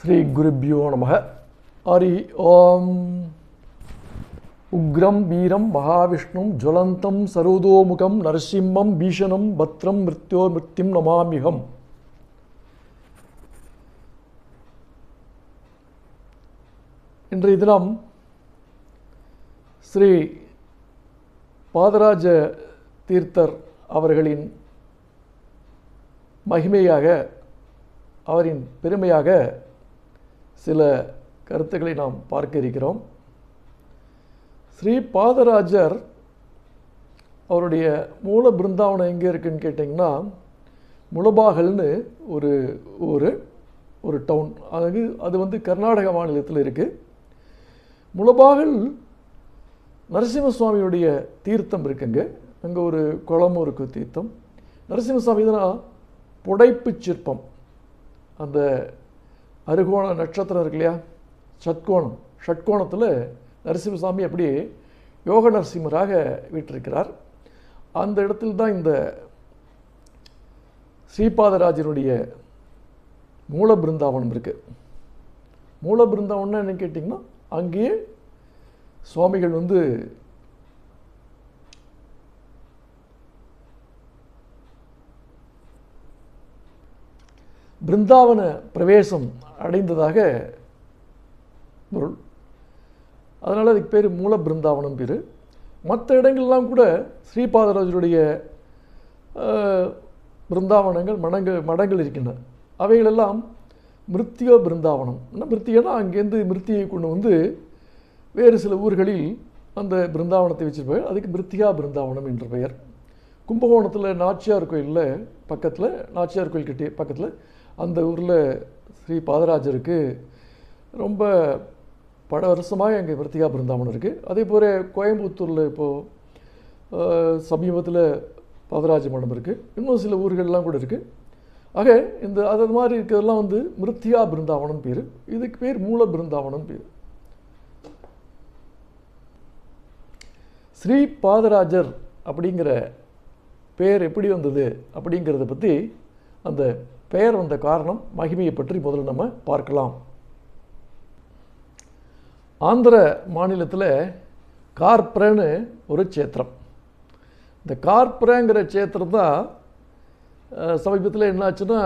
ஸ்ரீ குருபியோ நமக. ஹரி ஓம். உக்ரம் வீரம் மகாவிஷ்ணும் ஜுவலந்தம் சரோதோமுகம் நரசிம்மம் பீஷணம் பத்ரம் மிருத்யோ மிருத்தியும் நமாமிகம் இன்றைய தினம் ஸ்ரீ பாதராஜ தீர்த்தர் அவர்களின் மகிமையாக அவரின் பெருமையாக சில கருத்துக்களை நாம் பார்க்க இருக்கிறோம். ஸ்ரீ பாதராஜர் அவருடைய மூல பிருந்தாவனம் எங்கே இருக்குன்னு கேட்டிங்கன்னா முளபாகல்னு ஒரு ஊர் ஒரு டவுன் அது அது வந்து கர்நாடக மாநிலத்தில் இருக்குது முளபாகல் நரசிம்மசுவாமியுடைய தீர்த்தம் இருக்குங்க. அங்கே ஒரு குளமும் இருக்குது தீர்த்தம். நரசிம்மசுவாமி தான் புடைப்பு சிற்பம். அந்த அருகோண நட்சத்திரம் இருக்கு இல்லையா? சத்கோணம். ஷட்கோணத்தில் நரசிம்மசாமி அப்படியே யோக நரசிம்மராக வீட்டிருக்கிறார் அந்த இடத்தில் தான் இந்த ஸ்ரீபாதராஜனுடைய மூல பிருந்தாவனம் இருக்குது மூல பிருந்தாவனம் என்னன்னு கேட்டிங்கன்னா அங்கேயே சுவாமிகள் வந்து பிருந்தாவன பிரவேசம் அடைந்ததாக பொருள். அதனால் அதுக்கு பேர் மூல பிருந்தாவனம் பேர். மற்ற இடங்கள்லாம் கூட ஸ்ரீபாதராஜருடைய பிருந்தாவனங்கள் மடங்கள் மடங்கள் இருக்கின்றன. அவைகளெல்லாம் மிருத்தியோ பிருந்தாவனம். என்ன மிருத்தியனா அங்கேருந்து மிருத்தியை கொண்டு வந்து வேறு சில ஊர்களில் அந்த பிருந்தாவனத்தை வச்சுருப்பார் அதுக்கு மிருத்தியா பிருந்தாவனம் என்ற பெயர். கும்பகோணத்தில் நாச்சியார் கோயிலில் பக்கத்தில் நாச்சியார் கோயில் கிட்டே பக்கத்தில் அந்த ஊரில் ஸ்ரீ பாதராஜருக்கு ரொம்ப பல வருஷமாக எங்கள் மிருத்திகா பிருந்தாவனம் இருக்குது அதே போல் கோயம்புத்தூரில் இப்போது சமீபத்தில் பாதராஜ மடம் இருக்குது இன்னும் சில ஊர்கள்லாம் கூட இருக்குது ஆக இந்த அது மாதிரி இருக்கிறதெல்லாம் வந்து மிருத்தியா பிருந்தாவனம் பேர். இதுக்கு பேர் மூல பிருந்தாவனம் பேர். ஸ்ரீ பாதராஜர் அப்படிங்கிற பேர் எப்படி வந்தது அப்படிங்கிறத பற்றி அந்த பெயர் வந்த காரணம் மகிமையை பற்றி முதல்ல நம்ம பார்க்கலாம். ஆந்திர மாநிலத்தில் கார்ப்ரேன்னு ஒரு சேத்திரம் இந்த கார்ப்ரேங்கிற சேத்திரம் தான் சமீபத்தில் என்னாச்சுன்னா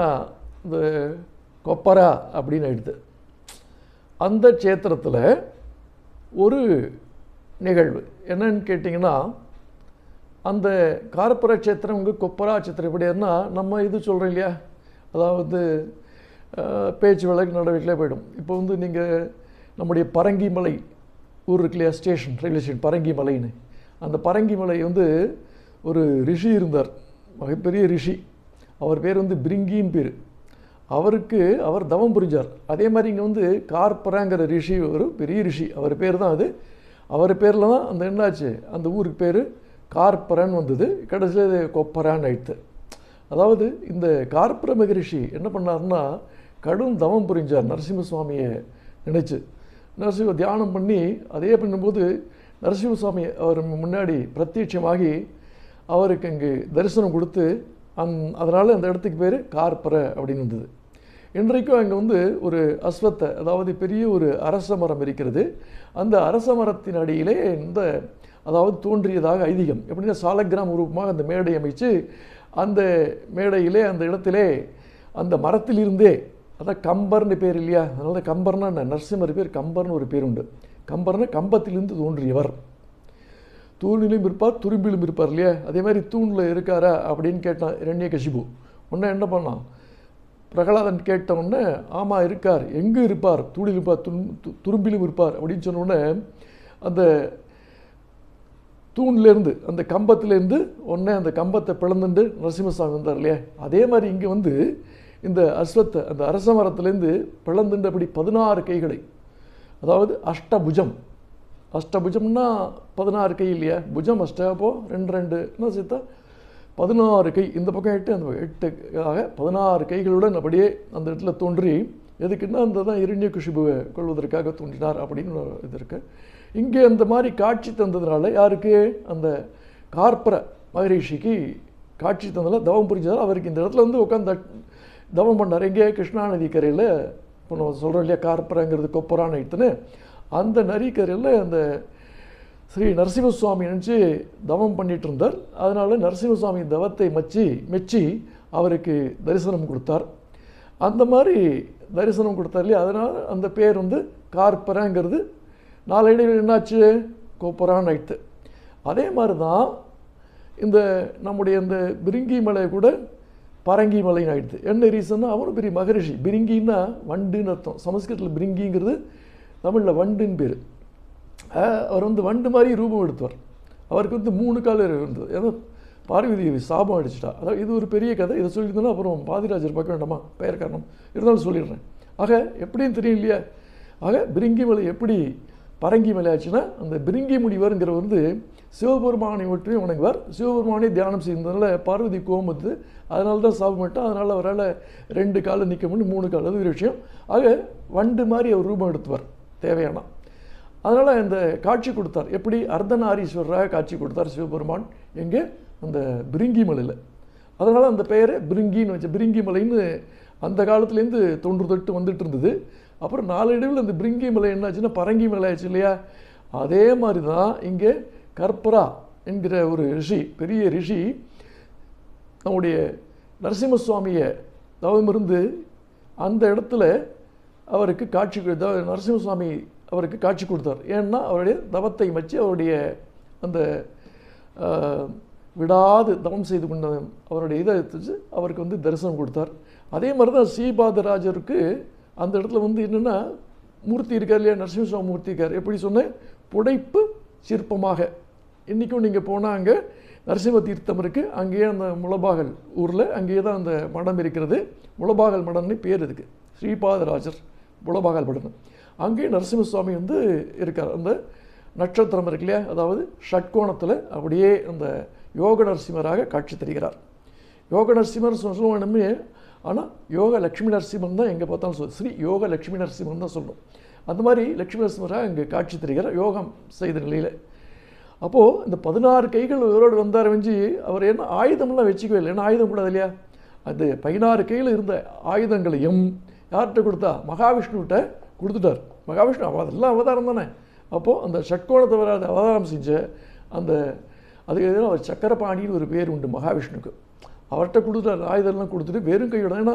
இந்த கொப்பரா அப்படின்னு ஆயிடுது. அந்த சேத்திரத்தில் ஒரு நிகழ்வு. என்னன்னு கேட்டிங்கன்னா அந்த கார்பரா சேத்திரம் இங்கே கொப்பரா சேத்திரம் எப்படின்னா நம்ம இது சொல்கிறோம் இல்லையா? அதாவது பேச்சு வழக்கு நடவடிக்கையில் போயிடும். இப்போ வந்து நீங்கள் நம்முடைய பரங்கி மலை ஊர் இருக்கு இல்லையா ஸ்டேஷன் ரயில்வே ஸ்டேஷன் பரங்கி மலைன்னு. அந்த பரங்கி மலை வந்து ஒரு ரிஷி இருந்தார். மிகப்பெரிய ரிஷி. அவர் பேர் வந்து பிரிங்கியும் பேர். அவருக்கு அவர் தவம் புரிஞ்சார். அதே மாதிரி இங்கே வந்து கார்பராங்கிற ரிஷி ஒரு பெரிய ரிஷி. அவர் பேர் தான் அது. அவர் பேரில் தான் அந்த என்னாச்சு? அந்த ஊருக்கு பேர் கார்பரன் வந்தது. கடைசியில் இது கொப்பரான் ஆயிடுத்து. அதாவது இந்த கார்பர மகரிஷி என்ன பண்ணாருன்னா கடும் தவம் புரிஞ்சார். நரசிம்ம சுவாமியை நினைச்சு. நரசிம்ம தியானம் பண்ணி அதே பண்ணும்போது நரசிம்ம சுவாமி அவர் முன்னாடி பிரத்யட்சமாகி அவருக்கு இங்கே தரிசனம் கொடுத்து அந் அதனால் அந்த இடத்துக்கு பேர் கார்பர அப்படின்னு வந்தது இன்றைக்கும் அங்கே வந்து ஒரு அஸ்வத்தை அதாவது பெரிய ஒரு அரச மரம் இருக்கிறது. அந்த அரச மரத்தின் அடியிலே இந்த அதாவது தோன்றியதாக ஐதீகம். எப்படின்னா சாலக்கிராம் உருவமாக அந்த மேடை அமைச்சு அந்த மேடையிலே அந்த இடத்திலே அந்த மரத்திலிருந்தே அதான் கம்பர்னு பேர் இல்லையா? அதனால கம்பர்னா என்ன? நரசிம்மர் பேர் கம்பர்னு ஒரு பேர் உண்டு. கம்பர்னா கம்பத்திலிருந்து தோன்றியவர். தூணிலும் இருப்பார் துரும்பிலும் இருப்பார் இல்லையா? அதே மாதிரி தூணில் இருக்காரா அப்படின்னு கேட்டான் இரண்ய கசிபு உடனே என்ன பண்ணான் பிரகலாதன் கேட்ட உடனே ஆமாம் இருக்கார். எங்கே இருப்பார்? தூணில் இருப்பார் துன் து- துரும்பிலும் இருப்பார் அப்படின்னு சொன்னோடனே அந்த தூண்லேருந்து அந்த கம்பத்திலேருந்து உடனே அந்த கம்பத்தை பிளந்துண்டு நரசிம்மசாமி வந்தார் இல்லையா? அதே மாதிரி இங்கே வந்து இந்த அஸ்வத்தை அந்த அரச மரத்துலேருந்து பிளந்துண்டு அப்படி பதினாறு கைகளை. அதாவது அஷ்டபுஜம். அஷ்டபுஜம்னா பதினாறு கை இல்லையா? புஜம் அஷ்ட அப்போ ரெண்டு ரெண்டு என்ன சேர்த்தா? பதினாறு கை. இந்த பக்கம் எட்டு அந்த பக்கம் பதினாறு கைகளுடன் அப்படியே அந்த இடத்துல தோன்றி எதுக்குன்னா அந்த தான் இரண்ய குஷிபுவை கொள்வதற்காக தோன்றினார் அப்படின்னு ஒரு இது இருக்குது இங்கே அந்த மாதிரி காட்சி தந்ததுனால யாருக்கு? அந்த கார்பர மகரிஷிக்கு காட்சி தந்ததில் தவம் புரிஞ்சதால் அவருக்கு இந்த இடத்துல வந்து உட்காந்து தவம் பண்ணார். எங்கே கிருஷ்ணா நதி கரையில் இப்போ நம்ம சொல்கிறோம் இல்லையா கார்பரங்கிறது கொப்பரான ஆயிடுத்துன்னு அந்த நரிக்கரையில் அந்த ஸ்ரீ நரசிம்மசுவாமி நினச்சி தவம் பண்ணிட்டு இருந்தார். அதனால் நரசிம்மசுவாமி தவத்தை மச்சி மெச்சி அவருக்கு தரிசனம் கொடுத்தார். அந்த மாதிரி தரிசனம் கொடுத்தார் இல்லையா? அதனால் அந்த பேர் வந்து கார்பரங்கிறது நாளடைவில் என்னாச்சு? கோப்பரான் ஆயிடுத்து அதே மாதிரி தான் இந்த நம்முடைய இந்த பிரிங்கி மலை கூட பரங்கி மலைன்னு ஆயிடுது என்ன ரீசன்னா அவரும் பெரிய மகரிஷி. பிரிங்கின்னா வண்டுன்னு அர்த்தம். சமஸ்கிருதத்தில் பிரிங்கிங்கிறது தமிழில் வண்டுன்னு பேர். அவர் வந்து வண்டு மாதிரி ரூபம் எடுத்தவர். அவருக்கு வந்து மூணு கால் இருந்தது. ஏதோ பார்வதி சாபம் அடிச்சிட்டா. அதாவது இது ஒரு பெரிய கதை. இதை சொல்லியிருந்தோம்னா அப்புறம் பாதிராஜர் பார்க்க வேண்டாமா? பெயர் காரணம். இருந்தாலும் சொல்லிடுறேன். ஆக எப்படின்னு தெரியும் இல்லையா ஆக பிரிங்கி மலை எப்படி பரங்கி மலையாச்சுன்னா அந்த பிரிங்கி முனிவருங்கிற வந்து சிவபெருமானை ஒற்றி வணங்குவார். சிவபெருமானே தியானம் செய்ததுனால பார்வதி கோமத்து அதனால தான் சாபமிட்டா அதனால் அவரால் ரெண்டு காலில் நிற்க முடியும் மூணு கால் அது ஒரு விஷயம். ஆக வண்டு மாதிரி அவர் ரூபம் எடுத்துவார் தேவையானா. அதனால் இந்த காட்சி கொடுத்தார். எப்படி? அர்த்தநாரீஸ்வரராக காட்சி கொடுத்தார் சிவபெருமான். எங்கே? அந்த பிரிங்கி மலையில். அதனால் அந்த பெயரை பிரிங்கின்னு வச்சு பிரிங்கி மலைன்னு அந்த காலத்துலேருந்து தொன்று தொட்டு வந்துட்டு இருந்தது. அப்புறம் நாளடைவில் அந்த பிரிங்கி மலை என்னாச்சுன்னா பரங்கி மலை ஆச்சு இல்லையா? அதே மாதிரி தான் இங்கே கற்பரா என்கிற ஒரு ரிஷி பெரிய ரிஷி நம்முடைய நரசிம்ம சுவாமியை தவமிருந்து அந்த இடத்துல அவருக்கு காட்சி கொடுத்தார் நரசிம்ம சுவாமி அவருக்கு காட்சி கொடுத்தார். ஏன்னா அவருடைய தவத்தை மச்சு அவருடைய அந்த விடாது தவம் செய்து கொண்ட அவருடைய இதை வச்சு அவருக்கு வந்து தரிசனம் கொடுத்தார். அதே மாதிரி தான் ஸ்ரீபாதராஜருக்கு அந்த இடத்துல வந்து என்னென்னா மூர்த்தி இருக்கார் இல்லையா? நரசிம்மசுவாமி மூர்த்தி இருக்கார். எப்படி சொன்னேன்? புடைப்பு சிற்பமாக. இன்றைக்கும் நீங்கள் போனால் அங்கே நரசிம்ம தீர்த்தம் இருக்குது அங்கேயே அந்த முளபாகல் ஊரில் அங்கேயே தான் அந்த மடம் இருக்கிறது. முளபாகல் மடம்னு பேர் இருக்குது ஸ்ரீபாதராஜர் முளபாகல் மடம். அங்கேயே நரசிம்மசுவாமி வந்து இருக்கார். அந்த நட்சத்திரம் இருக்கு இல்லையா? அதாவது ஷட்கோணத்தில் அப்படியே அந்த யோக நரசிம்மராக காட்சி தருகிறார். யோக நரசிம்மர் சொல்லுவானுமே ஆனால் யோக லக்ஷ்மி நரசிம்மன் தான் எங்கே பார்த்தாலும் சொல் ஸ்ரீ யோக லக்ஷ்மி நரசிம்மன் தான் சொல்லணும். அந்த மாதிரி லக்ஷ்மி நரசிம்மராக இங்கே காட்சி தெரிகிறார் யோகம் செய்த நிலையில். அப்போது இந்த பதினாறு கைகள் இவரோடு வந்தார் வெஞ்சி அவர் என்ன ஆயுதம்லாம் வச்சுக்கவே இல்லை. ஏன்னா ஆயுதம் கூடாது இல்லையா? அந்த பதினாறு கையில் இருந்த ஆயுதங்களையும் யார்கிட்ட கொடுத்தா? மகாவிஷ்ணுகிட்ட கொடுத்துட்டார். மகாவிஷ்ணு அவ- அதெல்லாம் அவதாரம் தானே. அப்போது அந்த ஷட்கோணத்தை வராத அவதாரம் செஞ்ச அந்த அதுக்கு எதிராக அவர் சக்கரபாணின்னு ஒரு பேர் உண்டு மகாவிஷ்ணுக்கு. அவர்கிட்ட கொடுத்துட்டார் ஆயுதம்லாம் கொடுத்துட்டு வெறும் கையோட ஏன்னா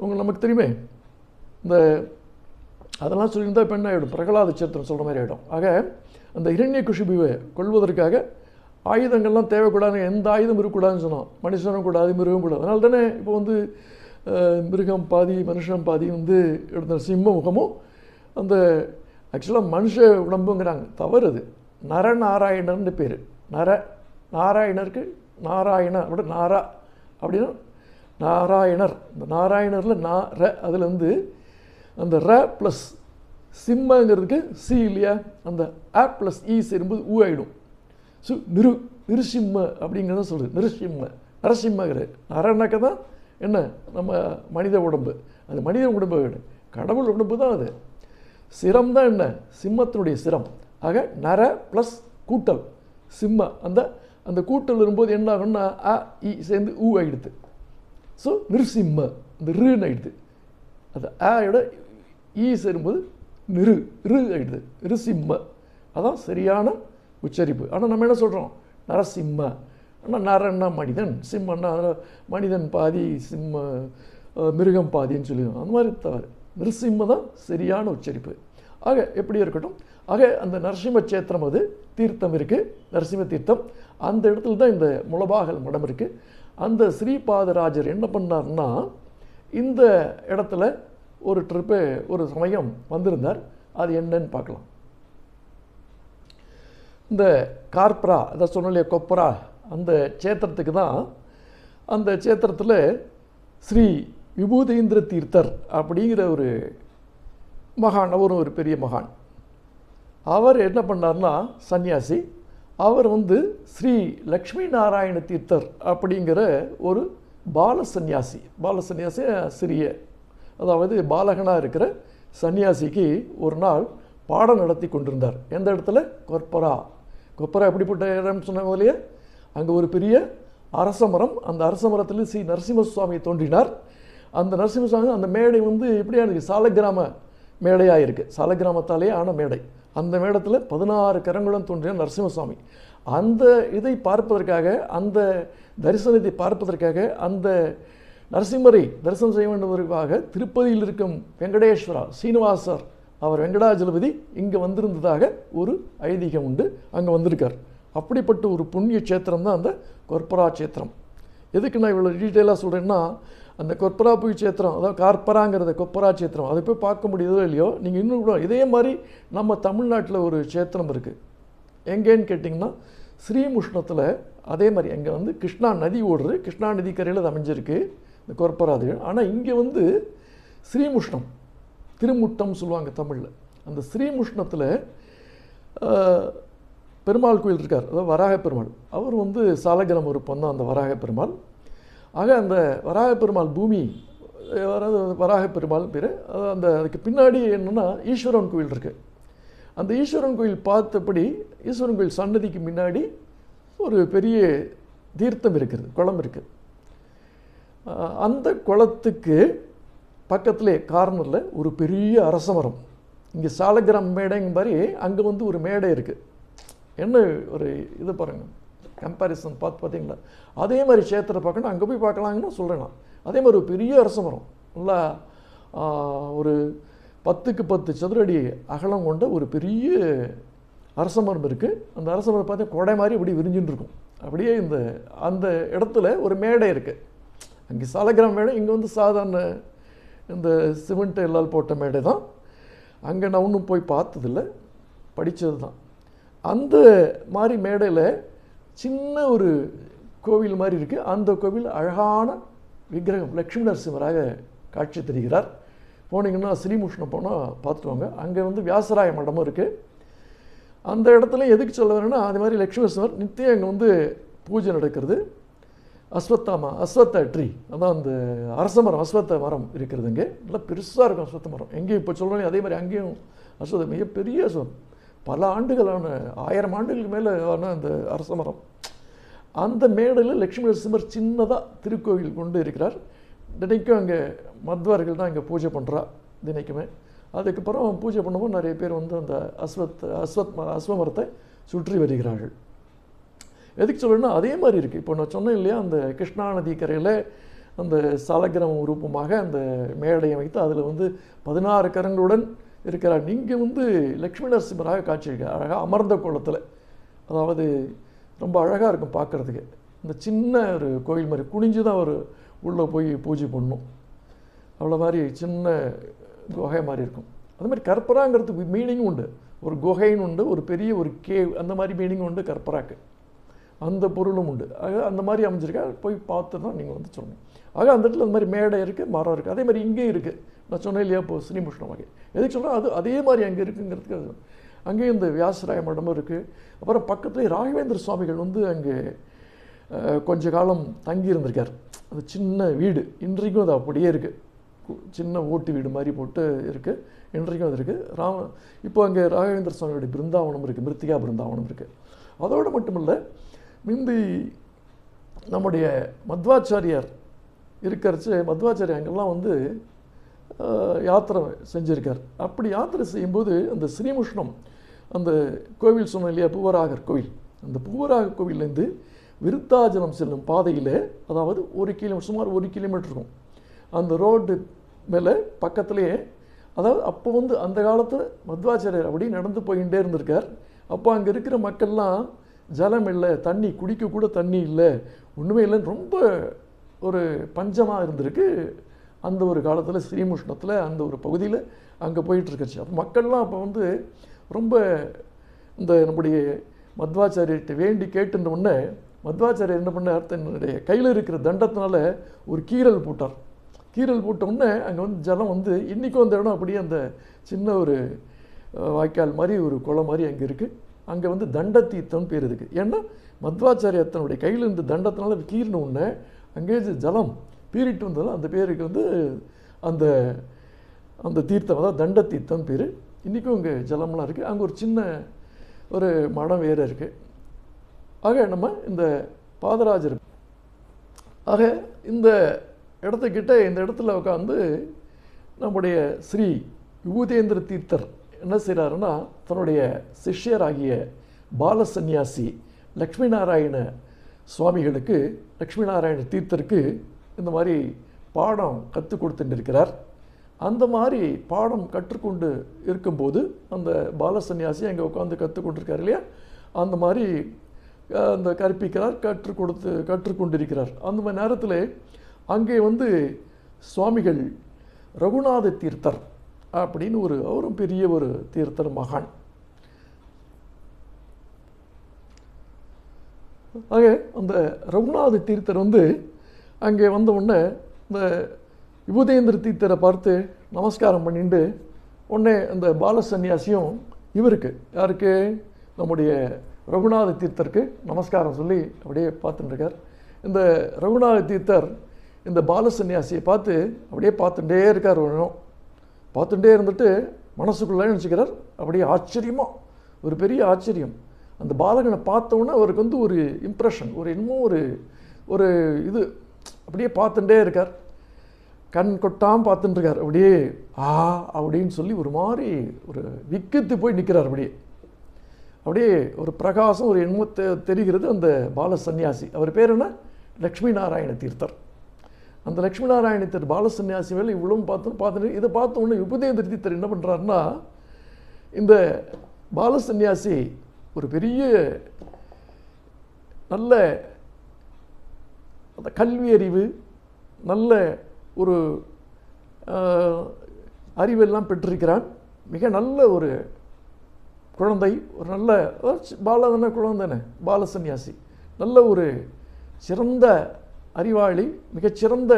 உங்களுக்கு நமக்கு தெரியுமே இந்த அதெல்லாம் சொல்லியிருந்தால் பெண் ஆகிடும் பிரகலாத சேத்திரம் சொல்கிற மாதிரி ஆகிடும் ஆக அந்த இரண்ய குஷிபுவை கொள்வதற்காக ஆயுதங்கள்லாம் தேவைக்கூடாது எந்த ஆயுதம் இருக்கக்கூடாதுன்னு சொன்னோம் மனுஷனும் கூடாது மிருகம் கூடாது அதனால தானே இப்போ வந்து மிருகம் பாதி மனுஷன் பாதி வந்து எடுத்த சிம்ம முகமும் அந்த ஆக்சுவலாக மனுஷ உடம்புங்கிறாங்க. தவறு அது. நரநாராயணர்னு பேர். நர நாராயணருக்கு நாராயண விட நாரா அப்படின்னா நாராயணர். இந்த நாராயணரில் நா ர அதுலேருந்து அந்த ர ப்ளஸ் சிம்மங்கிறதுக்கு சி இல்லையா? அந்த ஆ ப்ளஸ் இ சேரும்போது ஊ ஆகிடும் சு நிரு நிருசிம்ம அப்படிங்கிறத சொல்லுது நிருசிம்ம. நரசிம்மங்கிற நரனாக்க தான் என்ன? நம்ம மனித உடம்பு. அது மனித உடம்பு கிடையாது. கடவுள் உடம்பு தான் அது. சிரம் தான் என்ன? சிம்மத்தினுடைய சிரம். ஆக நர ப்ளஸ் கூட்டல். சிம்ம அந்த அந்த கூட்டல் வரும்போது என்ன ஆகும்னா அ இ சேர்ந்து ஊ ஆகிடுது ஸோ நிருசிம்ம இந்த ருன்னு ஆகிடுது அது ஆயோட ஈ சேரும்போது நிரு ரு ஆகிடுது நிருசிம்ம. அதான் சரியான உச்சரிப்பு. ஆனால் நம்ம என்ன சொல்கிறோம் நரசிம்ம. ஆனால் நரன்னா மனிதன். சிம்மன்னா அதில் மனிதன் பாதி சிம்ம மிருகம் பாதின்னு சொல்லிடுவோம் அந்த மாதிரி தவறு. நிருசிம்ம தான் சரியான உச்சரிப்பு. ஆக எப்படி இருக்கட்டும் ஆக அந்த நரசிம்ம சேத்திரம் அது தீர்த்தம் இருக்குது நரசிம்ம தீர்த்தம். அந்த இடத்துல தான் இந்த முளபாகல் மடம் இருக்குது அந்த ஸ்ரீபாதராஜர் என்ன பண்ணார்னா இந்த இடத்துல ஒரு ட்ரிப்பு ஒரு சமயம் வந்திருந்தார். அது என்னன்னு பார்க்கலாம். இந்த கார்ப்ரா அதை சொன்ன கொப்பரா அந்த சேத்திரத்துக்கு தான் அந்த சேத்திரத்தில் ஸ்ரீ விபூதேந்திர தீர்த்தர் அப்படிங்கிற ஒரு மகான் அவரும் ஒரு பெரிய மகான். அவர் என்ன பண்ணார்னா சன்னியாசி அவர் வந்து ஸ்ரீ லக்ஷ்மி நாராயண தீர்த்தர் அப்படிங்கிற ஒரு பால சந்நியாசி பால சந்நியாசி சிறிய அதாவது பாலகனாக இருக்கிற சன்னியாசிக்கு ஒரு நாள் பாடம் நடத்தி கொண்டிருந்தார். எந்த இடத்துல? கொப்பரா கொப்பரா எப்படிப்பட்ட இடம்னு சொன்ன முதலையே? அங்கே ஒரு பெரிய அரச மரம் அந்த அரச மரத்தில் ஸ்ரீ நரசிம்ம சுவாமி தோன்றினார். அந்த நரசிம்மசாமி அந்த மேடை வந்து எப்படியா இருக்குது சாலக்கிராம மேடையாக இருக்குது சாலக்கிராமத்தாலே ஆன மேடை. அந்த மேடத்தில் பதினாறு கரங்களும் தோன்றிய நரசிம்மசுவாமி அந்த இதை பார்ப்பதற்காக அந்த தரிசனத்தை பார்ப்பதற்காக அந்த நரசிம்மரை தரிசனம் செய்ய வேண்டுவதற்காக திருப்பதியில் இருக்கும் வெங்கடேஸ்வரா சீனிவாசர் அவர் வெங்கடாஜலபதி இங்கே வந்திருந்ததாக ஒரு ஐதீகம் உண்டு. அங்கே வந்திருக்கார். அப்படிப்பட்ட ஒரு புண்ணிய கஷேத்திரம் தான் அந்த கொர்பரா க்ஷேத்திரம். எதுக்கு நான் இவ்வளோ டீட்டெயிலாக சொல்கிறேன்னா அந்த கொர்பராபுரி சேத்திரம் அதாவது கார்பராங்கிறத கொப்பரா சேத்திரம் அதை போய் பார்க்க முடியுதோ இல்லையோ நீங்கள் இன்னும் கூட இதே மாதிரி நம்ம தமிழ்நாட்டில் ஒரு சேத்திரம் இருக்குது எங்கேன்னு கேட்டிங்கன்னா ஸ்ரீமுஷ்ணத்தில் அதே மாதிரி அங்கே வந்து கிருஷ்ணா நதி ஓடுறது கிருஷ்ணா நதி கரையில் அது அமைஞ்சிருக்கு இந்த கொர்பராது ஆனால் இங்கே வந்து ஸ்ரீமுஷ்ணம் திருமுட்டம் சொல்லுவாங்க தமிழில். அந்த ஸ்ரீமுஷ்ணத்தில் பெருமாள் கோயில் இருக்கார். அதாவது வராக பெருமாள். அவர் வந்து சாலகிரம் ஒரு பொண்ணு அந்த வராக பெருமாள். ஆக அந்த வராக பெருமாள் பூமி வராது வராக பெருமாள் பேர் அது அந்த அதுக்கு பின்னாடி என்னென்னா ஈஸ்வரன் கோயில் இருக்குது அந்த ஈஸ்வரன் கோயில் பார்த்தபடி ஈஸ்வரன் கோயில் சன்னதிக்கு முன்னாடி ஒரு பெரிய தீர்த்தம் இருக்கிறது குளம் இருக்குது அந்த குளத்துக்கு பக்கத்திலே கார்னரில் ஒரு பெரிய அரச மரம் இங்கே சாலகிராம் மேடைங்க மாதிரி அங்கே வந்து ஒரு மேடை இருக்குது என்ன ஒரு இது பாருங்கள் கம்பேரிசன் பார்த்து பார்த்தீங்களா? அதே மாதிரி சேத்திரத்தை பார்க்கணும் அங்கே போய் பார்க்கலாங்கன்னு சொல்கிறேன் நான். அதே மாதிரி ஒரு பெரிய அரச மரம் நல்லா ஒரு பத்துக்கு பத்து சதுரடி அகலம் கொண்ட ஒரு பெரிய அரச மரம் இருக்குது அந்த அரச மரம் பார்த்தா கொடை மாதிரி இப்படி விரிஞ்சுட்டு இருக்கும். அப்படியே இந்த அந்த இடத்துல ஒரு மேடை இருக்குது அங்கே சாலகிராம் மேடை இங்கே வந்து சாதாரண இந்த சிமெண்ட் எல்லால் போட்ட மேடை தான். அங்கே நான் ஒன்றும் போய் பார்த்ததில்ல. படித்தது தான் அந்த மாதிரி மேடையில் சின்ன ஒரு கோவில் மாதிரி இருக்குது அந்த கோவில் அழகான விக்கிரகம் லக்ஷ்மி நரசிம்மராக காட்சி தருகிறார். போனீங்கன்னா ஸ்ரீமுஷ்ணம் போனால் பார்த்துருவாங்க அங்கே வந்து வியாசராய மடமும் இருக்குது அந்த இடத்துல எதுக்கு சொல்ல வரேன்னா அது மாதிரி லக்ஷ்மி நரசிம்மர் நித்தியம் அங்கே வந்து பூஜை நடக்கிறது. அஸ்வத்தாமா அஸ்வத்த ட்ரீ அதான் அந்த அரச மரம் அஸ்வத்த மரம் இருக்கிறது இங்கே நல்லா பெருசாக இருக்கும் அஸ்வத்த மரம். எங்கேயும் இப்போ சொல்லணும் அதே மாதிரி அங்கேயும் அஸ்வத்த மிகப்பெரிய அஸ்வம் பல ஆண்டுகளான ஆயிரம் ஆண்டுகளுக்கு மேலே ஆன அந்த அரச மரம். அந்த மேடையில் லக்ஷ்மி நரசிம்மர் சின்னதாக திருக்கோவில் கொண்டு இருக்கிறார். தினைக்கும் அங்கே மத்வார்கள் தான் இங்கே பூஜை பண்ணுறா தினைக்குமே. அதுக்கப்புறம் பூஜை பண்ணும்போது நிறைய பேர் வந்து அந்த அஸ்வத் அஸ்வத் ம- சுற்றி வருகிறார்கள். எதுக்கு சொல்லணும்னா அதே மாதிரி இருக்குது இப்போ நான் சொன்னேன் இல்லையா அந்த கிருஷ்ணா நதி கரையில் அந்த சாலக்கிராமம் ரூபமாக அந்த மேடையை வைத்து அதில் வந்து பதினாறு கரங்களுடன் இருக்கிறார். நீங்கள் வந்து லக்ஷ்மி நரசிம்மராக காட்சியிருக்க அழகாக அமர்ந்த கோலத்தில் அதாவது ரொம்ப அழகாக இருக்கும் பார்க்குறதுக்கு இந்த சின்ன ஒரு கோயில் மாதிரி குனிஞ்சு தான் ஒரு உள்ளே போய் பூஜை பண்ணணும் அவ்வளோ மாதிரி சின்ன குகை மாதிரி இருக்கும். அது மாதிரி கற்பராங்கிறதுக்கு மீனிங்கும் உண்டு. ஒரு குகைன்னு உண்டு ஒரு பெரிய ஒரு கேவ் அந்த மாதிரி மீனிங் உண்டு கற்பராக்கு. அந்த பொருளும் உண்டு. ஆக அந்த மாதிரி அமைஞ்சிருக்கா. போய் பார்த்து தான் நீங்கள் வந்து சொல்லணும். ஆக அந்த இடத்துல அந்த மாதிரி மேடை இருக்குது மரம் இருக்குது அதே மாதிரி இங்கேயும் இருக்குது நான் சொன்னேன் இல்லையா இப்போ ஸ்ரீமுஷ்ணம் வகை. எதுக்கு சொல்கிறேன் அது அதே மாதிரி அங்கே இருக்குங்கிறதுக்கு அது அங்கேயும் இந்த வியாசராய மடமும் இருக்குது அப்புறம் பக்கத்துலேயே ராகவேந்திர சுவாமிகள் வந்து அங்கே கொஞ்ச காலம் தங்கி இருந்திருக்கார். அது சின்ன வீடு. இன்றைக்கும் அது அப்படியே இருக்குது சின்ன ஓட்டு வீடு மாதிரி போட்டு இருக்குது இன்றைக்கும் அது இருக்குது ராம இப்போ அங்கே ராகவேந்திர சுவாமியோட பிருந்தாவனம் இருக்குது மிருத்திகா பிருந்தாவனம் இருக்குது அதோடு மட்டும் இல்லை முந்தி நம்முடைய மத்வாச்சாரியார் இருக்கிறச்சு மத்வாச்சாரியார் அங்கெல்லாம் வந்து யாத்திரை செஞ்சுருக்கார். அப்படி யாத்திரை செய்யும்போது அந்த ஸ்ரீமுஷ்ணம் அந்த கோவில் சொன்ன இல்லையா பூவராகர் கோவில் அந்த பூவராகர் கோவில்லேருந்து விருத்தாஜலம் செல்லும் பாதையில் அதாவது ஒரு கிலோ சுமார் ஒரு கிலோமீட்டர் இருக்கும். அந்த ரோடு மேலே பக்கத்துலேயே அதாவது அப்போ வந்து அந்த காலத்தில் மத்வாச்சாரியர் அப்படி நடந்து போயிட்டே இருந்திருக்கார். அப்போ அங்கே இருக்கிற மக்கள்லாம் ஜலம் இல்லை தண்ணி குடிக்க கூட தண்ணி இல்லை ஒன்றுமே இல்லைன்னு ரொம்ப ஒரு பஞ்சமாக இருந்திருக்கு. அந்த ஒரு காலத்தில் ஸ்ரீமுஷ்ணத்தில் அந்த ஒரு பகுதியில் அங்கே போயிட்டுருக்குச்சு அப்போ மக்கள்லாம் அப்போ வந்து ரொம்ப இந்த நம்முடைய மத்வாச்சாரியர்கிட்ட வேண்டி கேட்டுன்ற உடனே மத்வாச்சாரியர் என்ன பண்ணார்? தன்னுடைய கையில் இருக்கிற தண்டத்தினால ஒரு கீறல் போட்டார். கீறல் போட்ட அங்கே வந்து ஜலம் வந்து இன்றைக்கும் அந்த இடம் அப்படியே அந்த சின்ன ஒரு வாய்க்கால் மாதிரி ஒரு குளம் மாதிரி அங்கே இருக்குது அங்கே வந்து தண்டத்தீர்த்தம்னு பேர் இதுக்கு ஏன்னா மத்வாச்சாரியத்தனுடைய கையில் இருந்த தண்டத்தினால கீறின உடனே அங்கே ஜலம் பீறிட்டு வந்ததால் அந்த பேருக்கு வந்து அந்த அந்த தீர்த்தம் அதாவது தண்ட தீர்த்தம் பேர். இன்றைக்கும் அங்கே ஜலம்லாம் இருக்குது அங்கே ஒரு சின்ன ஒரு மடம் வேறு இருக்குது ஆக நம்ம இந்த பாதராஜர் ஆக இந்த இடத்துக்கிட்ட இந்த இடத்துல உட்காந்து நம்முடைய ஸ்ரீ யூதேந்திர தீர்த்தர் என்ன செய்கிறாருன்னா தன்னுடைய சிஷ்யராகிய பாலசன்னியாசி லக்ஷ்மி நாராயண சுவாமிகளுக்கு லக்ஷ்மி நாராயண தீர்த்தருக்கு இந்த மாதிரி பாடம் கற்றுக் கொடுத்துட்டு இருக்கிறார் அந்த மாதிரி பாடம் கற்றுக்கொண்டு இருக்கும்போது அந்த பாலசன்னியாசி அங்கே உட்காந்து கற்றுக்கொண்டிருக்கார் இல்லையா? அந்த மாதிரி அந்த கற்பிக்கிறார் கற்றுக் கொடுத்து கற்றுக்கொண்டிருக்கிறார் அந்த மாதிரி நேரத்தில் அங்கே வந்து சுவாமிகள் ரகுநாத தீர்த்தர் அப்படின்னு ஒரு அவரும் பெரிய ஒரு தீர்த்தர் மகான். ஆக அந்த ரகுநாத தீர்த்தர் வந்து அங்கே வந்த உடனே இந்த விபுதேந்திர தீர்த்தரை பார்த்து நமஸ்காரம் பண்ணிட்டு உடனே அந்த பாலசன்னியாசியும் இவருக்கு யாருக்கு? நம்முடைய ரகுநாத தீர்த்தருக்கு நமஸ்காரம் சொல்லி அப்படியே பார்த்துட்டு இருக்கார் இந்த ரகுநாத தீர்த்தர் இந்த பாலசன்னியாசியை பார்த்து அப்படியே பார்த்துட்டே இருக்கார் ஒன்றும் பார்த்துட்டே இருந்துட்டு மனசுக்குள்ளே நினச்சிக்கிறார். அப்படியே ஆச்சரியமாக ஒரு பெரிய ஆச்சரியம். அந்த பாலகனை பார்த்தோன்னே அவருக்கு வந்து ஒரு இம்ப்ரெஷன் ஒரு இன்னமும் ஒரு ஒரு இது. அப்படியே பார்த்துட்டே இருக்கார். கண் கொட்டாமல் பார்த்துட்டுருக்கார் அப்படியே ஆ அப்படின்னு சொல்லி ஒரு மாதிரி ஒரு விக்கித்து போய் நிற்கிறார் அப்படியே. அப்படியே ஒரு பிரகாசம் ஒரு எண்மத்தை தெரிகிறது அந்த பால சன்னியாசி அவர் பேர் என்ன? லக்ஷ்மி நாராயண தீர்த்தர். அந்த லக்ஷ்மி நாராயண திரு பாலசன்யாசி வேலை இவ்வளவும் பார்த்து பார்த்துட்டு இதை பார்த்த உடனே உபதேந்திர தீர்த்தர் என்ன பண்ணுறாருன்னா இந்த பாலசன்யாசி ஒரு பெரிய நல்ல அந்த கல்வி அறிவு நல்ல ஒரு அறிவெல்லாம் பெற்றிருக்கிறான். மிக நல்ல ஒரு குழந்தை ஒரு நல்ல பாலதான குழந்தைன்னு பால தானே குழந்தைனே நல்ல ஒரு சிறந்த அறிவாளி மிகச்சிறந்த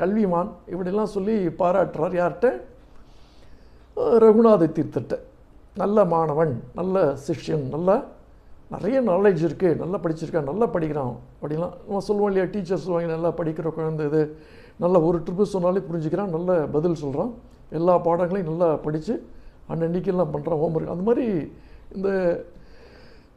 கல்விமான். இப்படிலாம் சொல்லி பாராட்டுறார். யார்கிட்ட? ரகுநாத தீர்த்தட்ட நல்ல மாணவன் நல்ல சிஷ்யன் நல்ல நிறைய நாலேஜ் இருக்குது நல்லா படிச்சிருக்கான் நல்லா படிக்கிறான். அப்படிலாம் நம்ம சொல்லுவோம் இல்லையா? டீச்சர் சொல்லுவாங்க நல்லா படிக்கிற குழந்தை இது. நல்லா ஒரு ட்ரிப்பு சொன்னாலே புரிஞ்சுக்கிறான். நல்ல பதில் சொல்கிறான் எல்லா பாடங்களையும் நல்லா படித்து அன்னன்னைக்கெல்லாம் பண்ணுறான் ஹோம்ஒர்க் அந்த மாதிரி இந்த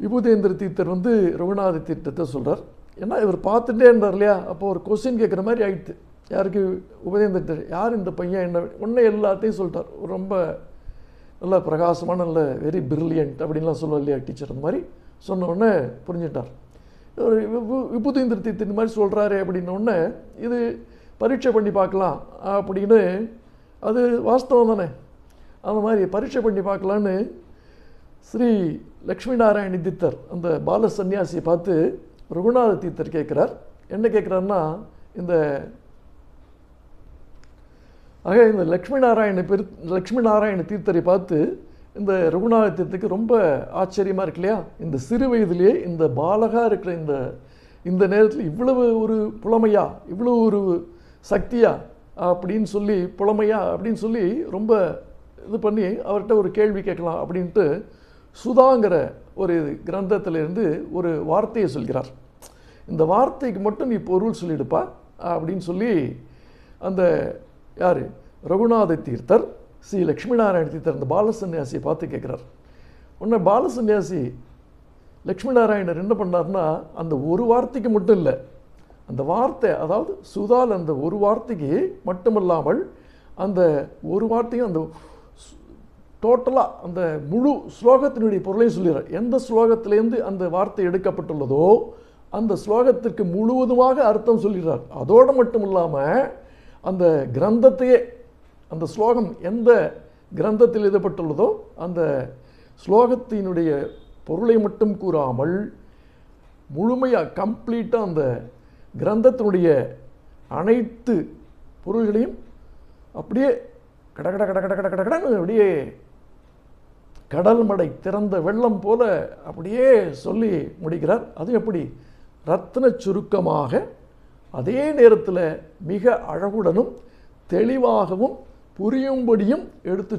விபூதேந்திர தீர்த்தர் வந்து ரகுநாத தீர்த்தத்தை சொல்கிறார் ஏன்னா இவர் பார்த்துட்டே இருந்தார் இல்லையா? அப்போ ஒரு கொஸ்டின் கேட்குற மாதிரி ஆயிடுது. யாருக்கு? உபதேந்திட்டார் யார் இந்த பையன் என்ன? உடனே எல்லாத்தையும் சொல்லிட்டார். ரொம்ப நல்ல பிரகாசமான நல்ல வெரி பிரில்லியன்ட் அப்படின்லாம் சொல்லுவோம் இல்லையா டீச்சர் அந்த மாதிரி சொன்ன உடனே புரிஞ்சுட்டார். ஒரு விபு- விபூதேந்திர இந்த மாதிரி சொல்கிறாரு அப்படின்னோடனே இது பரீட்சை பண்ணி பார்க்கலாம் அப்படின்னு அது வாஸ்தவம் தானே? அந்த மாதிரி பரீட்சை பண்ணி பார்க்கலான்னு ஸ்ரீ லக்ஷ்மி நாராயண தித்தர் அந்த பால சன்னியாசியை பார்த்து ரகுநாத தீர்த்தர் கேட்குறார். என்ன கேட்குறாருன்னா இந்த ஆக இந்த லக்ஷ்மி நாராயண பெரு லக்ஷ்மி நாராயண தீர்த்தரை பார்த்து இந்த ரகுநாத தீர்த்தருக்கு ரொம்ப ஆச்சரியமாக இருக்கு இல்லையா? இந்த சிறு வயதிலேயே இந்த பாலகா இருக்கிற இந்த இந்த நேரத்தில் இவ்வளவு ஒரு புலமையா இவ்வளவு ஒரு சக்தியா அப்படின்னு சொல்லி புலமையா அப்படின்னு சொல்லி ரொம்ப இது பண்ணி அவர்கிட்ட ஒரு கேள்வி கேட்கலாம் அப்படின்ட்டு சுதாங்கிற ஒரு கிரந்தத்திலிருந்து ஒரு வார்த்தையை சொல்கிறார். இந்த வார்த்தைக்கு மட்டும் நீ பொருள் சொல்லிடுப்பா அப்படின்னு சொல்லி அந்த யார்? ரகுநாத தீர்த்தர் ஸ்ரீ லக்ஷ்மி நாராயண தீர்த்தர் அந்த பாலசன்னியாசியை பார்த்து கேட்குறார். உன்ன பாலசன்னியாசி லக்ஷ்மி நாராயணர் என்ன பண்ணார்னா அந்த ஒரு வார்த்தைக்கு மட்டும் இல்லை அந்த வார்த்தை அதாவது சுதால் அந்த ஒரு வார்த்தைக்கு மட்டுமல்லாமல் அந்த ஒரு வார்த்தையும் அந்த டோட்டலாக அந்த முழு ஸ்லோகத்தினுடைய பொருளையும் சொல்லிடுறார் எந்த ஸ்லோகத்திலேருந்து அந்த வார்த்தை எடுக்கப்பட்டுள்ளதோ அந்த ஸ்லோகத்திற்கு முழுவதுமாக அர்த்தம் சொல்லிடுறார் அதோடு மட்டும் இல்லாமல் அந்த கிரந்தத்தையே அந்த ஸ்லோகம் எந்த கிரந்தத்தில் எழுதப்பட்டுள்ளதோ அந்த ஸ்லோகத்தினுடைய பொருளை மட்டும் கூறாமல் முழுமையாக கம்ப்ளீட்டாக அந்த கிரந்தத்தினுடைய அனைத்து பொருள்களையும் அப்படியே கட கட கட கட கட கட கடன்னு அப்படியே கடல் மடை திறந்த வெள்ளம் போல அப்படியே சொல்லி முடிக்கிறார். அது எப்படி? ரத்ன சுருக்கமாக அதே நேரத்தில் மிக அழகுடனும் தெளிவாகவும் புரியும்படியும் எடுத்து